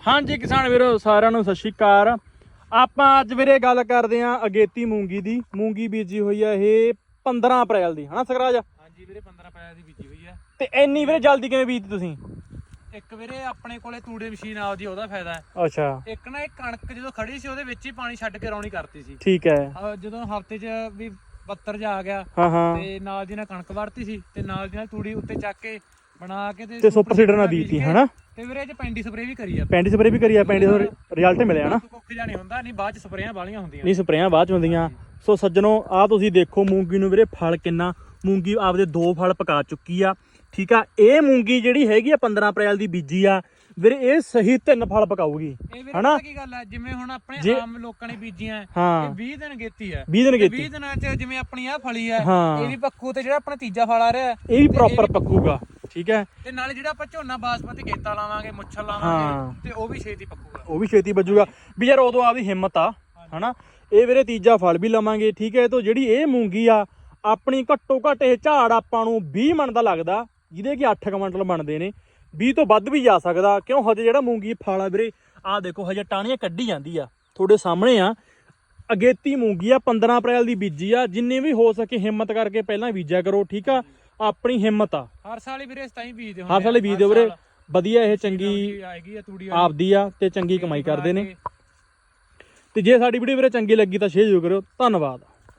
ਹਾਂਜੀ ਕਿਸਾਨ ਵੀਰੋ ਸਾਰਿਆਂ ਨੂੰ ਸਤਿ ਸ਼੍ਰੀ ਅਕਾਲ। ਆਪਾਂ ਅੱਜ ਵੀਰੇ ਗੱਲ ਕਰਦੇ ਆਂ ਅਗੇਤੀ ਮੂੰਗੀ ਦੀ। ਮੂੰਗੀ ਬੀਜੀ ਹੋਈ ਆ ਇਹ 15 ਅਪ੍ਰੈਲ ਦੀ ਹਨਾ ਸਕਰਾਜ ਹਾਂਜੀ ਵੀਰੇ 15 ਪੈਸੇ ਦੀ ਬੀਜੀ ਹੋਈ ਹੈ ਤੇ ਇੰਨੀ ਵੀਰੇ ਜਲਦੀ ਕਿਵੇਂ ਬੀਜਤੀ ਤੁਸੀਂ? ਇੱਕ ਵੀਰੇ ਆਪਣੇ ਕੋਲੇ ਤੂੜੇ ਮਸ਼ੀਨ ਆਪਦੀ ਉਹਦਾ ਫਾਇਦਾ ਹੈ। ਅੱਛਾ। ਇੱਕ ਨਾ ਇਹ ਕਣਕ ਜਦੋਂ ਖੜੀ ਸੀ ਉਹਦੇ ਵਿੱਚ ਹੀ ਪਾਣੀ ਛੱਡ ਕੇ ਰੌਣੀ ਕਰਤੀ ਸੀ। ਠੀਕ ਹੈ। ਜਦੋਂ ਹਫ਼ਤੇ 'ਚ ਵੀ 72 ਜਾ ਆ ਗਿਆ ਹਾਂ ਹਾਂ। ਤੇ ਨਾਲ ਦੀ ਨਾਲ ਕਣਕ ਵੜਤੀ ਸੀ ਤੇ ਨਾਲ ਦੀ ਨਾਲ ਤੂੜੀ ਉੱਤੇ ਚੱਕ ਕੇ ਬਣਾ ਕੇ ਤੇ ਸੁਪਰ ਸੀਡਰ ਨਾਲ ਕੇ ਹਨਾ? ਤੇ ਵੀਰੇ ਇਹ 'ਚ ਪੈਂਡੀ ਸਪਰੇ ਵੀ ਕਰੀ ਆ। ਪੈਂਡੀ ਸਪਰੇ ਵੀ ਕਰੀ ਆ ਪੈਂਡੀ ਰਿਜ਼ਲਟ ਮਿਲਿਆ ਹਨਾ ਕੁੱਖ ਜਾਣੀ ਹੁੰਦਾ ਨਹੀਂ ਬਾਅਦ 'ਚ ਸਪਰੇਆਂ ਵਾਲੀਆਂ ਹੁੰਦੀਆਂ। ਨਹੀਂ ਸਪਰੇਆਂ ਬਾਅਦ ਚ ਹੁੰਦੀਆਂ। ਸੋ ਸੱਜਣੋ ਆ ਤੁਸੀਂ ਦੇਖੋ ਮੂੰਗੀ ਨੂੰ ਵੀਰੇ ਫਲ ਕਿੰਨਾ। ਮੂੰਗੀ ਆਪਦੇ ਦੋ ਫਲ ਪਕਾ ਚੁੱਕੀ ਆ। ਠੀਕ ਆ? ਇਹ ਮੂੰਗੀ ਜਿਹੜੀ ਹੈਗੀ ਆ 15 ਅਪ੍ਰੈਲ ਦੀ ਬੀਜੀ ਆ। ਵੀਰੇ ਇਹ ਸਹੀ ਤਿੰਨ ਫਲ ਵੀਰੇ ਹਨਾ? ਕੀ ਗੱਲ ਹੈ ਜਿਵੇਂ ਹੁਣ ਆਪਣੇ ਆਮ ਲੋਕਾਂ ਨੇ ਬੀਜੀਆਂ ਇਹ 20 ਦਿਨ ਗੇਤੀ ਹੈ 20 ਦਿਨ ਤੇ ਕੀਤੀ 20 ਦਿਨਾਂ 'ਚ ਜਿਵੇਂ ਆਪਣੀ ਆ ਫਲੀ ਹਾਂ। ਇਹ ਵੀ ਪੱਕੂ ਤੇ ਜਿਹੜਾ ਆਪਣਾ ਤੀਜਾ ਫਲ ਆ ਰਿਹਾ। ਇਹ ਵੀ ਪ੍ਰੋਪਰ ਪੱਕੂਗਾ। ਠੀਕ ਹੈ? ਤੇ ਨਾਲੇ ਜਿਹੜਾ ਆਪਾਂ ਝੋਨਾ ਬਾਸਮਤੀ ਗੇਤਾ ਲਾਵਾਂਗੇ ਮੁੱਛਲ ਹਾਂ। ਲਾਵਾਂਗੇ ਤੇ ਉਹ ਵੀ ਛੇਤੀ ਪੱਕੂਗਾ। ਉਹ ਵੀ ਛੇਤੀ ਵੱਜੂਗਾ। ਵੀ ਯਾਰ ਉਦੋਂ ਆਪਦੀ ਹਿੰਮਤ ਆ ਹਨਾ? ਇਹ ਵੀਰੇ ਤੀਜਾ ਫਲ ਵੀ ਲਵਾਂਗੇ ਠੀਕ ਹੈ? ਤੋਂ ਜਿਹੜੀ ਇਹ ਮੂੰਗੀ ਆ ਆਪਣੀ ਘੱਟੋ ਘੱਟ ਇਹ ਝਾੜ ਆਪਾਂ ਨੂੰ 20 ਮਣ ਦਾ ਲੱਗਦਾ ਜਿਹਦੇ ਕਿ 8 ਕੁਇੰਟਲ ਬਣਦੇ ਨੇ। 20 ਤੋਂ ਵੱਧ ਵੀ ਜਾ ਸਕਦਾ। ਕਿਉਂ? ਹਜੇ ਜਿਹੜਾ ਮੂੰਗੀ ਫਲ ਆ ਵੀਰੇ ਆਹ ਦੇਖੋ ਹਜੇ ਟਾਹਣੀਆਂ ਕੱਢੀ ਜਾਂਦੀ ਆ। ਤੁਹਾਡੇ ਸਾਹਮਣੇ ਆ। ਅਗੇਤੀ ਮੂੰਗੀ ਆ 15 ਅਪ੍ਰੈਲ ਦੀ ਬੀਜੀ ਆ। ਜਿੰਨੇ ਵੀ ਹੋ ਸਕੇ ਹਿੰਮਤ ਕਰਕੇ ਪਹਿਲਾਂ ਬੀਜਿਆ ਕਰੋ ਠੀਕ ਆ? ਆਪਣੀ ਹਿੰਮਤ ਆ। ਹਰ ਸਾਲ ਹੀ ਵੀਰੇ ਇਸ ਤਾਂ ਹੀ ਬੀਜਦੇ ਹਰ ਸਾਲ ਬੀਜਦੇ ਵੀਰੇ। ਵਧੀਆ ਇਹ ਚੰਗੀ ਆਏਗੀ ਆ ਤੂੜੀ ਆਪਦੀ ਆ ਤੇ ਚੰਗੀ ਕਮਾਈ ਕਰਦੇ ਨੇ। ਤੇ ਜੇ ਸਾਡੀ ਵੀਡੀਓ ਵੀਰੇ ਚੰਗੀ ਲੱਗੀ ਤਾਂ ਸ਼ੇਅਰ ਜ਼ਰੂਰ ਕਰਿਓ। ਧੰਨਵਾਦ।